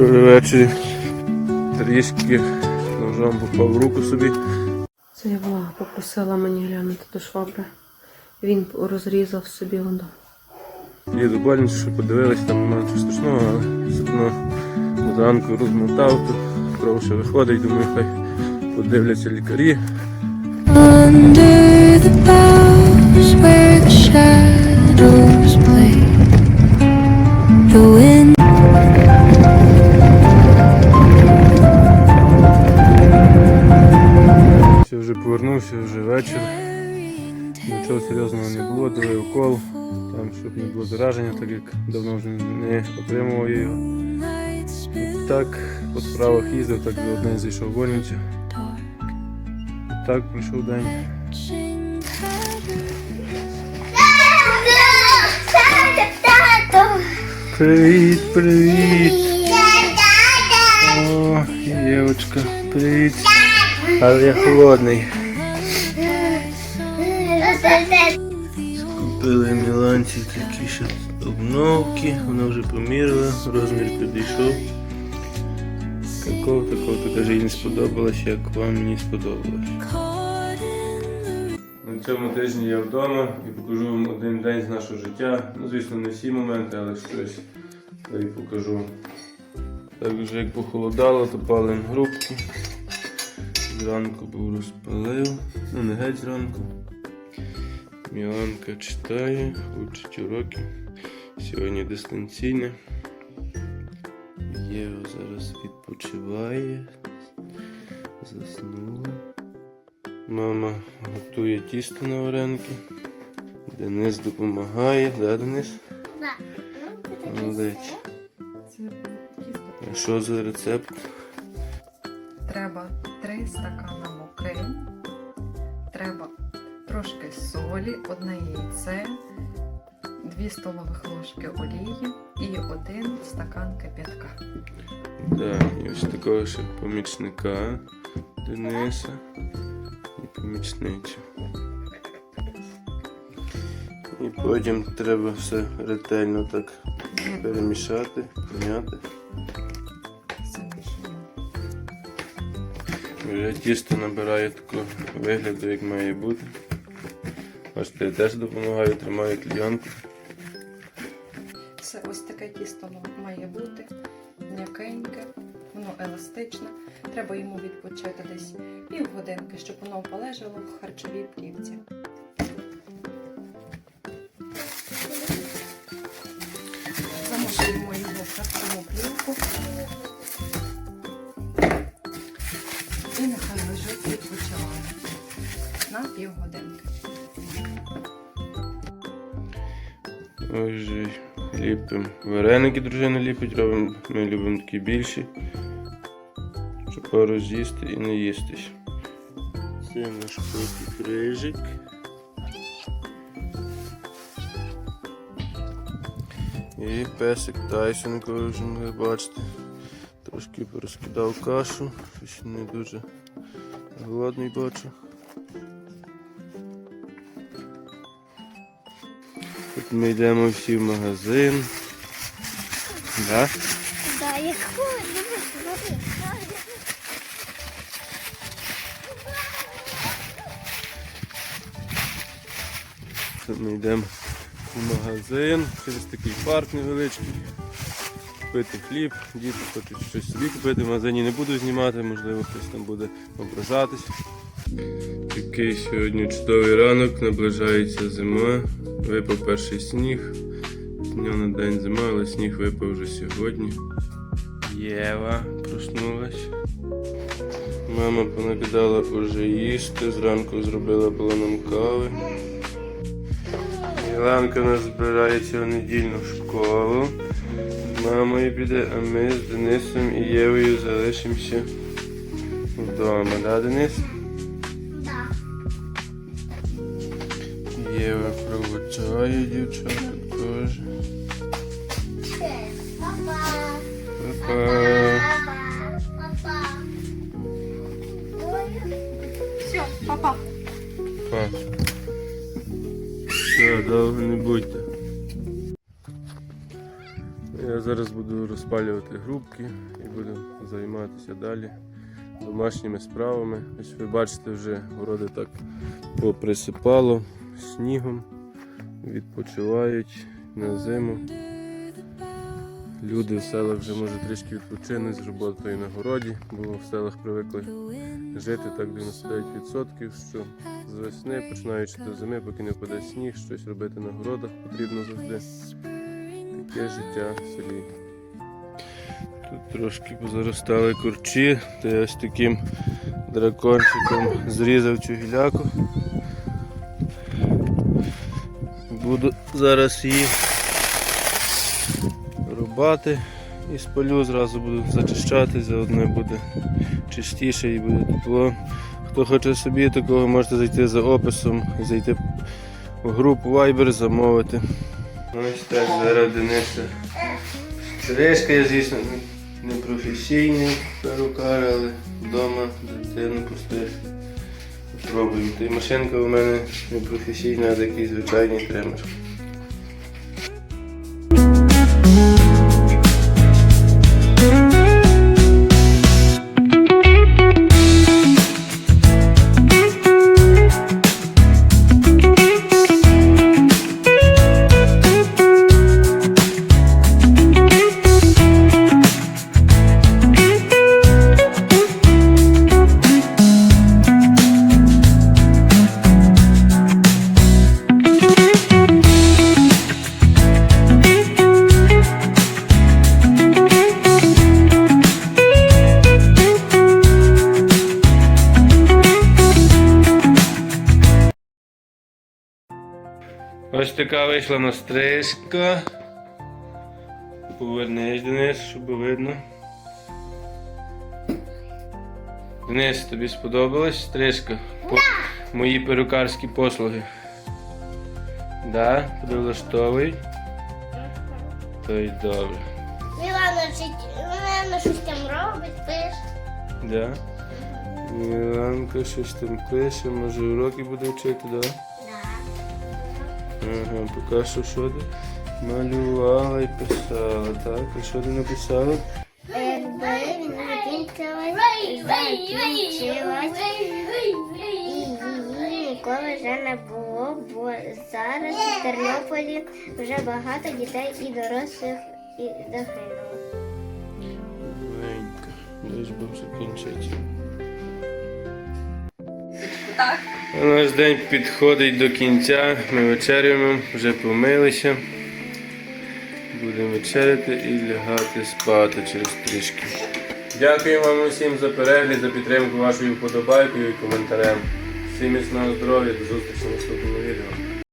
Вчора ввечері трішки ножом попав в руку собі. Це я влага попросила мені глянути до швабри. Він розрізав собі воно. Є до больниці, що подивились, там немає нічого страшного, але все одно зранку розмотав, то кров ще виходить, думаю, хай подивляться лікарі. Under the повернувся, вже вечір. Нічого серйозного не було, дали укол, там, щоб не було зараження, так як давно вже не отримував його. І так, по справах їздив, так за одне зайшов в больницю. І так пройшов день. Привіт, привіт! О, дівчинка, привіт. Але я холодний. Купили Міланці такі ще обновки, вона вже поміряла, розмір підійшов. Каков такого, каже, їй не сподобалось, як вам мені сподобалось. На цьому тижні я вдома і покажу вам один день з нашого життя. Ну, звісно, не всі моменти, але щось я і покажу. Так вже як похолодало, то палимо грубку. Зранку був розпалив, ну не геть зранку. Міланка читає, учить уроки. Сьогодні дистанційне. Єва зараз відпочиває. Заснула. Мама готує тісто на вареники. Денис допомагає, да, Денис? Молодець. А що за рецепт? Треба 3 стакана муки, треба трошки солі, одне яйце, 2 столових ложки олії і один стакан кип'ятка. Так, і ось такого ще помічника Дениса і помічницю. І потім треба все ретельно так перемішати, пом'яти. Вже тісто набирає такого вигляду, як має бути. Бачите, я теж допомагаю, тримаю клійонку. Це ось таке тісто має бути м'якеньке, воно еластичне. Треба йому відпочити десь півгодинки, щоб воно полежало в харчовій плівці. Замотуємо його в харчову плівку. І нехай лежить відпочиває на півгодинки. Же ліпимо. Вареники дружина ліпить, робимо, ми любимо такі більші. Щоб пару з'їсти і не їстись. Це наш котик рижик. І песик Тайсон, ви вже могли бачити. Трошки порозкидав кашу, щось не дуже голодний бачу. Тут ми йдемо всі в магазин. Да? Да, я хочу. Тут ми йдемо в магазин через такий парк невеличкий. Купити хліб, діти хочуть щось собі купити, в магазині не буду знімати, можливо хтось там буде ображатись. Такий сьогодні чудовий ранок, наближається зима, випав перший сніг. З дня на день зима, але сніг випав вже сьогодні. Єва проснулась. Мама понакидала уже їсти, зранку зробила була нам кави. Міланка у нас збирається в недільну школу. Мамою піде, а ми з Денисом і Євою залишимося вдома, да, Денис? Да. Єва проводжає дівчата теж. Папа. Па-па. Папа. Все, папа. Па. Все, довго не будьте. Я зараз буду розпалювати грубки і будемо займатися далі домашніми справами. Ось ви бачите, вже городи так поприсипало снігом, відпочивають на зиму. Люди в селах вже може трішки відпочинуть з роботою на городі, бо в селах привикли жити так 99%, що з весни, починаючи до зими, поки не впаде сніг, щось робити на городах потрібно завжди. Таке життя в. Тут трошки позаростали курчі, то я ось таким дракончиком зрізав цю гіляку. Буду зараз її рубати і спалю, зразу буду зачищати, заодно буде чистіше і буде тепло. Хто хоче собі такого, можете зайти за описом зайти в групу Viber, замовити. Ось так зараз Дениса. Стрижка, я, звісно, не професійний перукар, але вдома дитину. Та й машинка у мене не професійна, а такий звичайний тример. Ось така вийшла на стрижка. Повернись, Денис, щоб видно. Денис, тобі сподобалась стрижка? По... Мої перукарські послуги. Да? Прилаштовуй? То й добре. Мілана Мілана щось там робить, пише. Да? Міланка щось там пише, може уроки буде вчити, да? Ага, поки що що ти малювала і писала, так? А що ти написала? Якби закінчилась, закінчилась і її ніколи вже не було, бо зараз в Тернополі вже багато дітей і дорослих і загинуло. Маленька, лиш би закінчити. А Наш день підходить до кінця. Ми вечеряємо, вже помилися. Будемо вечеряти і лягати спати через трішки. Дякую вам усім за перегляд, за підтримку вашою вподобайкою і коментарем. Всім міцного здоров'я, до зустрічі в наступному відео.